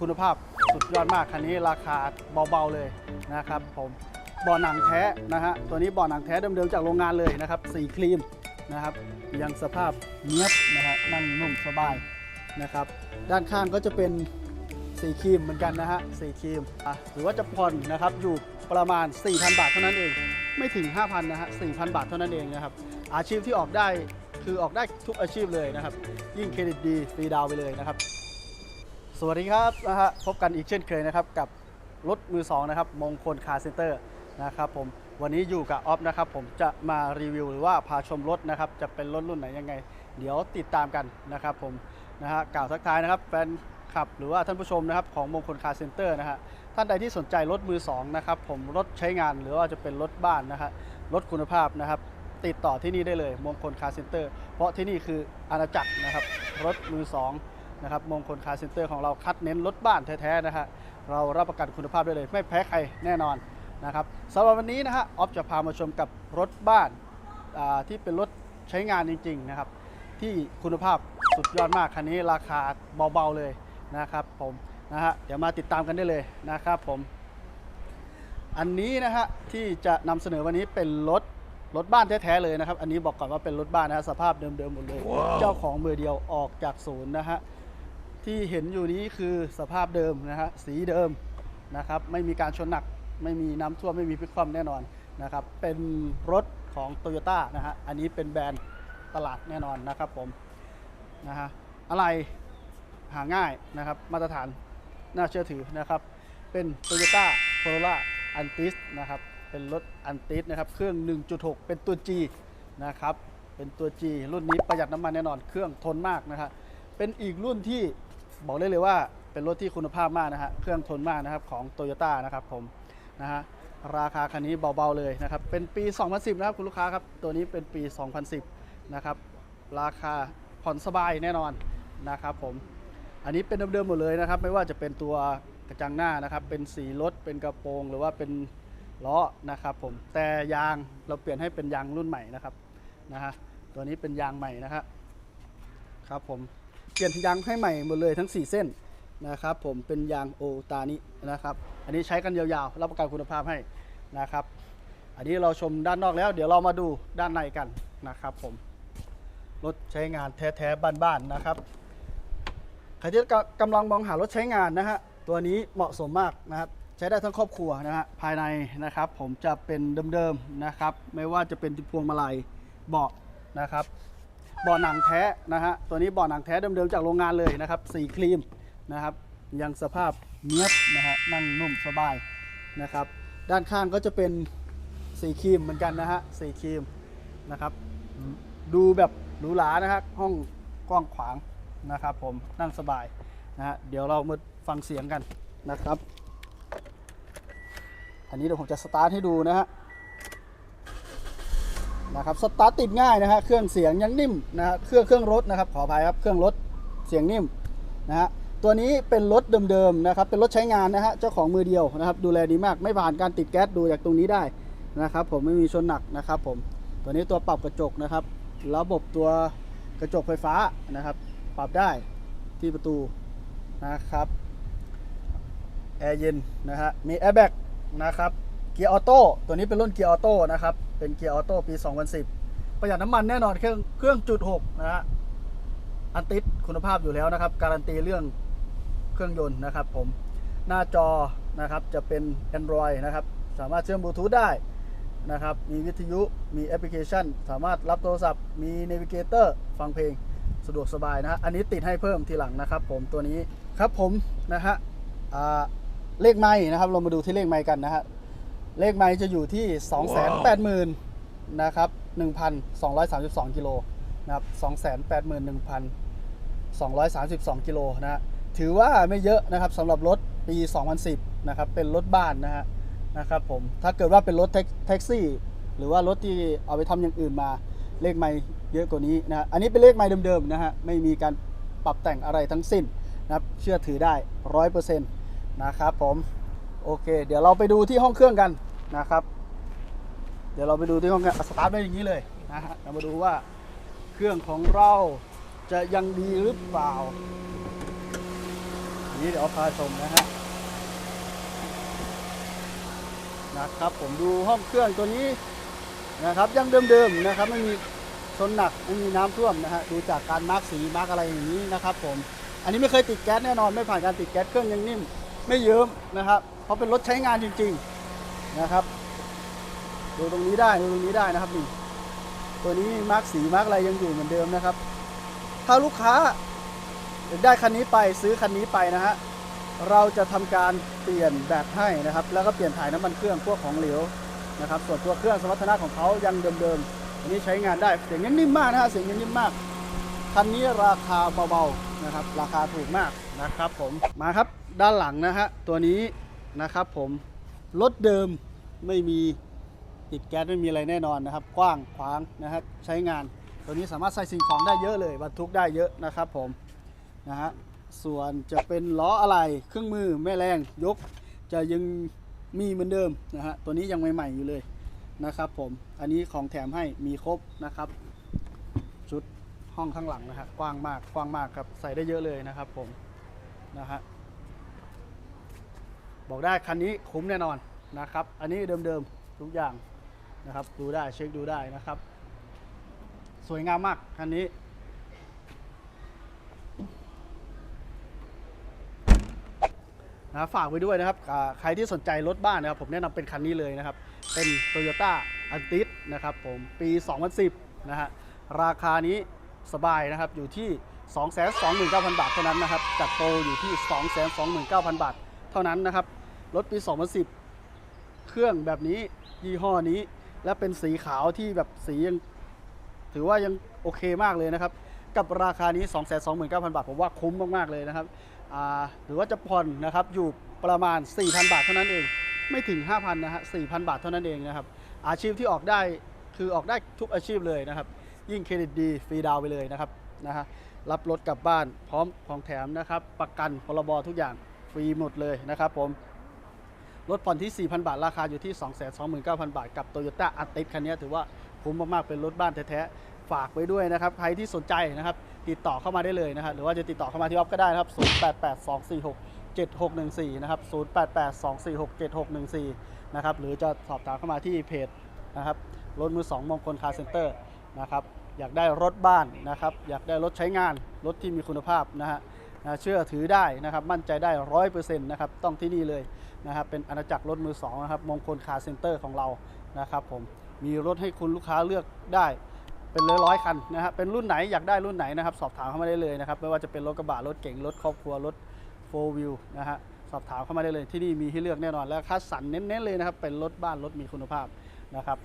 คุณภาพสุดยอดมากคันนี้ราคาเบาๆเลยนะครับผมบ่อหนังแท้นะฮะตัวนี้บ่อหนังแท้เดิมๆจากโรงงานเลยนะครับสีครีมนะครับยังสภาพเนียบนะฮะนั่งนุ่มสบายนะครับด้านข้างก็จะเป็นสีครีมเหมือนกันนะฮะสีครีมอะหรือว่าจะผ่อนนะครับอยู่ประมาณ 4,000 บาทเท่านั้นเอง ไม่ถึง 5,000นะฮะ4,000 บาทเท่านั้นเองนะครับอาชีพที่ออกได้คือออกได้ทุกอาชีพเลยนะครับ ยิ่งเครดิตดีฟรีดาวไปเลยนะครับ สวัสดีครับนะฮะพบกันอีกเช่นเคยนะครับกับรถมือสองนะครับมงคลคาร์เซ็นเตอร์นะครับผมวันนี้อยู่กับออฟนะครับผมจะมารีวิวหรือว่าพาชมรถนะครับจะเป็นรถรุ่นไหนยังไง เดี๋ยวติดตามกันนะครับผมนะฮะกล่าวทักทายนะครับแฟนคลับหรือว่าท่านผู้ชมนะครับของมงคลคาร์เซ็นเตอร์นะฮะท่านใดที่สนใจรถมือสองนะครับผมรถใช้งานหรือว่าจะเป็นรถบ้านนะฮะรถคุณภาพนะครับติดต่อที่นี่ได้เลยมงคลคาร์เซ็นเตอร์เพราะที่นี่คืออาณาจักรนะครับรถมือสอง นะครับมงคลคาร์เซ็นเตอร์ของเราคัดเน้นรถบ้านแท้ๆนะฮะเรารับประกันคุณภาพได้เลย ไม่แพ้ใครแน่นอนนะครับสำหรับวันนี้นะฮะออฟจะพามาชมกับรถบ้านอ่าที่เป็นรถใช้งานจริงๆนะครับที่คุณภาพสุดยอดมากคันนี้ราคาเบาๆเลยนะครับผมนะฮะเดี๋ยวมาติดตามกันได้เลยนะครับผม อันนี้นะฮะที่จะนำเสนอวันนี้เป็นรถรถบ้านแท้ๆเลยนะครับ อันนี้บอกก่อนว่าเป็นรถบ้านนะฮะสภาพเดิมๆหมดเลยเจ้าของมือเดียวออกจากศูนย์นะฮะ ที่เห็นอยู่นี้คือสภาพเดิมนะฮะสีเดิมนะครับไม่มีการชนหนักไม่มีน้ำท่วมไม่มีพลิกคว่ำแน่นอนนะครับเป็นรถของโตโยต้านะฮะอันนี้เป็นแบรนด์ตลาดแน่นอนนะครับผมนะฮะอะไรหาง่ายนะครับมาตรฐานน่าเชื่อถือนะครับเป็น Toyota Corolla Antis นะครับเป็นรถ Antis นะครับเครื่อง 1.6 เป็นตัว G นะครับเป็นตัว G รุ่นนี้ประหยัดน้ำมันแน่นอนเครื่องทนมากนะครับเป็นอีกรุ่นที่ บอกได้เลยว่าเป็นรถที่คุณภาพมากนะฮะ เครื่องทนมากนะครับของ Toyota นะครับผมนะฮะ ราคาคันนี้เบาๆเลยนะครับ เป็นปี 2010 นะครับคุณลูกค้าครับ ตัวนี้เป็นปี 2010 นะครับ ราคาผ่อนสบายแน่นอนนะครับผม อันนี้เป็นเดิมๆหมดเลยนะครับ ไม่ว่าจะเป็นตัวกระจังหน้านะครับ เป็นสีรถ เป็นกระโปรง หรือว่าเป็นล้อนะครับผม แต่ยางเราเปลี่ยนให้เป็นยางรุ่นใหม่นะครับนะฮะ ตัวนี้เป็นยางใหม่นะฮะครับผม เปลี่ยนยางให้ใหม่หมดเลยทั้ง 4 เส้นนะครับ ผมเป็นยางโอตานินะครับ อันนี้ใช้กันยาวๆ รับประกันคุณภาพให้นะครับ อันนี้เราชมด้านนอกแล้ว เดี๋ยวเรามาดูด้านในกันนะครับ ผมรถใช้งานแท้ๆบ้านๆนะครับใครที่กำลังมองหารถใช้งานนะฮะตัวนี้เหมาะสมมากนะครับใช้ได้ทั้งครอบครัวนะฮะภายในนะครับ ผมจะเป็นเดิมๆนะครับ ไม่ว่าจะเป็นพวงมาลัยเบาะนะครับ บาะหนังแท้นะฮะตัวนี้เบาะหนังแท้เดิมๆจากโรงงานเลยนะครับสีครีมนะครับ ยังสภาพเนียบนะฮะนั่งนุ่มสบายนะครับ ด้านข้างก็จะเป็นสีครีมเหมือนกันนะฮะสีครีมนะครับ ดูแบบหรูหรานะฮะห้องกว้างขวางนะครับ ผมนั่งสบายนะฮะเดี๋ยวเรามาฟังเสียงกันนะครับ อันนี้เดี๋ยวผมจะสตาร์ทให้ดูนะฮะ นะครับสตาร์ทติดง่ายนะฮะเครื่องเสียงยังนิ่มนะฮะเครื่องเครื่องรถนะครับขออภัยครับเครื่องรถเสียงนิ่มนะฮะตัวนี้เป็นรถเดิมๆนะครับเป็นรถใช้งานนะฮะเจ้าของมือเดียวนะครับ ดูแลดีมากไม่ผ่านการติดแก๊สดูจากตรงนี้ได้นะครับ ผมไม่มีชนหนักนะครับผมตัวนี้ตัวปรับกระจกนะครับ ระบบตัวกระจกไฟฟ้านะครับ ปรับได้ที่ประตูนะครับแอร์เย็นนะฮะมีแอร์แบ็กนะครับ เกียร์ออโต้ตัวนี้เป็นรุ่นเกียร์ออโต้นะครับ เป็นเกียร์ออโต้ปี 2010 ประหยัดน้ำมันแน่นอนเครื่องเครื่องจุด6นะฮะอันติดคุณภาพอยู่แล้วนะครับ การันตีเรื่องเครื่องยนต์นะครับผมหน้าจอนะครับจะเป็น Android นะครับ สามารถเชื่อมบลูทูธได้นะครับ มีวิทยุ มีแอปพลิเคชัน สามารถรับโทรศัพท์ มีเนวิเกเตอร์ ฟังเพลง สะดวกสบายนะฮะ อันนี้ติดให้เพิ่มทีหลังนะครับผม ตัวนี้ครับผมนะฮะเลขไม้นะครับ เรามาดูที่เลขไม้กันนะฮะ เลขไม้จะอยู่ที่ 280,000นะครับ1,232กิโลนะครับ281,232กิโลนะฮะถือว่าไม่เยอะนะครับสำหรับรถปี 2010นะครับเป็นรถบ้านนะฮะนะครับผมถ้าเกิดว่าเป็นรถแท็กซี่ หรือว่ารถที่เอาไปทำอย่างอื่นมาเลขไม่เยอะกว่านี้นะอันนี้เป็นเลขไม่เดิมๆนะฮะไม่มีการปรับแต่งอะไรทั้งสิ้นนะครับเชื่อถือได้ร้อยเปอร์เซ็นต์นะครับผมโอเค เดี๋ยวเราไปดูที่ห้องเครื่องกัน นะครับ เดี๋ยวเราไปดูที่ห้องเครื่องอะสตาร์ทได้อย่างนี้เลยนะฮะเรามาดูว่าเครื่องของเราจะยังดีหรือเปล่า นี่เดี๋ยวเอาพาชมนะฮะนะครับผมดูห้องเครื่องตัวนี้นะครับยังเดิมๆนะครับไม่มีชนหนักไม่มีน้ำท่วมนะฮะดูจากการมาร์กสีมาร์กอะไรอย่างนี้นะครับ ผม อันนี้ไม่เคยติดแก๊สแน่นอนไม่ผ่านการติดแก๊สเครื่องยังนิ่ม ไม่เยิ้มนะครับเพราะเป็นรถใช้งานจริง ๆ นะครับ ดูตรงนี้ได้ดูตรงนี้ได้นะครับนี่ตัวนี้มาร์กสีมาร์กอะไรยังอยู่เหมือนเดิมนะครับ ถ้าลูกค้าได้คันนี้ไปซื้อคันนี้ไปนะฮะเราจะทำการเปลี่ยนแบตให้นะครับ แล้วก็เปลี่ยนถ่ายน้ำมันเครื่องพวกของเหลวนะครับ ส่วนตัวเครื่องสมรรถนะของเขายังเดิมๆอันนี้ใช้งานได้เสียงยังนิ่มมากนะฮะเสียงยังนิ่มมากคันนี้ราคาเบาๆนะครับ ราคาถูกมากนะครับ ผมมาครับด้านหลังนะฮะตัวนี้นะครับ ผมรถเดิม ไม่มีติดแก๊สไม่มีอะไรแน่นอนนะครับ กว้างขวางนะครับใช้งาน ตัวนี้สามารถใส่สิ่งของได้เยอะเลยบรรทุกได้เยอะนะครับผมนะฮะส่วนจะเป็นล้ออะไรเครื่องมือแม่แรงยกจะยังมีเหมือนเดิมนะฮะตัวนี้ยังใหม่ๆอยู่เลยนะครับผมอันนี้ของแถมให้มีครบนะครับชุดห้องข้างหลังนะฮะกว้างมากกว้างมากครับใส่ได้เยอะเลยนะครับผมนะฮะบอกได้คันนี้คุ้มแน่นอน นะครับ อันนี้เดิมๆทุกอย่างนะครับ ดูได้เช็คดูได้นะครับ สวยงามมากคันนี้ นะฝากไว้ด้วยนะครับ ใครที่สนใจรถบ้านนะครับ ผมแนะนำเป็นคันนี้เลยนะครับ เป็น Toyota a n t i s นะครับผมปี 2010 นะฮะราคานี้สบายนะครับอยู่ที่ 229,000 บาทเท่านั้นนะครับจัดโปรอยู่ที่ 229,000 บาทเท่านั้นนะครับ รถปี 2010 เครื่องแบบนี้ยี่ห้อนี้ และเป็นสีขาวที่แบบสียังถือว่ายังโอเคมากเลยนะครับ กับราคานี้ 229,000 บาท ผมว่าคุ้มมาก ๆ เลยนะครับหรือว่าจะผ่อนนะครับอยู่ประมาณ 4,000 บาทเท่านั้นเอง ไม่ถึง 5,000 นะฮะ 4,000 บาทเท่านั้นเองนะครับ อาชีพที่ออกได้คือออกได้ทุกอาชีพเลยนะครับ ยิ่งเครดิตดีฟรีดาวไปเลยนะครับนะฮะรับรถกลับบ้านพร้อมของแถมนะครับ ประกันพรบทุกอย่างฟรีหมดเลยนะครับผม รถผ่อนที่ 4,000 บาท ราคาอยู่ที่ 229,000 บาท กับ Toyota a r t i s คันนี้ถือว่าคุ้มมาก ๆ เป็นรถบ้านแท้ๆ ฝากไว้ด้วยนะครับ ใครที่สนใจนะครับ ติดต่อเข้ามาได้เลยนะครับ หรือว่าจะติดต่อเข้ามาที่ออฟก็ได้นะครับ 0882467614 นะครับ 0882467614 นะครับ หรือจะสอบถามเข้ามาที่เพจนะครับ รถมือ2มงคลคาร์เซ็นเตอร์นะครับ อยากได้รถบ้านนะครับ อยากได้รถใช้งาน รถที่มีคุณภาพนะฮะ นะเชื่อถือได้นะครับมั่นใจได้ร้อยเปอร์เซ็นต์นะครับต้องที่นี่เลยนะครับเป็นอาณาจักรรถมือสองนะครับมงคลคาร์เซ็นเตอร์ของเรานะครับผมมีรถให้คุณลูกค้าเลือกได้เป็นร้อยร้อยๆคันนะฮะเป็นรุ่นไหนอยากได้รุ่นไหนนะครับสอบถามเข้ามาได้เลยนะครับไม่ว่าจะเป็นรถกระบะรถเก๋งรถครอบครัวรถโฟล์วิวนะฮะสอบถามเข้ามาได้เลยที่นี่มีให้เลือกแน่นอนและคัดสรรเน้นๆเลยนะครับเป็นรถบ้านรถมีคุณภาพนะครับ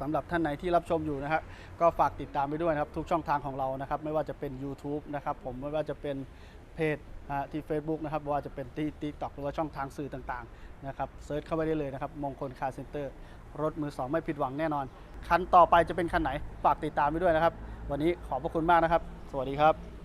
สำหรับท่านไหนที่รับชมอยู่นะครับก็ฝากติดตามไปด้วยนะครับทุกช่องทางของเรานะครับ ไม่ว่าจะเป็น YouTube นะครับผมไม่ว่าจะเป็นเพจที่ Facebook นะครับไม่ว่าจะเป็นที่ติ๊กต็อกหรือว่าช่องทางสื่อต่างๆนะครับเซิร์ชเข้าไปได้เลยนะครับมงคลคาร์เซ็นเตอร์รถมือสองไม่ผิดหวังแน่นอน คันต่อไปจะเป็นคันไหนฝากติดตามไปด้วยนะครับ วันนี้ขอบพระคุณมากนะครับ สวัสดีครับ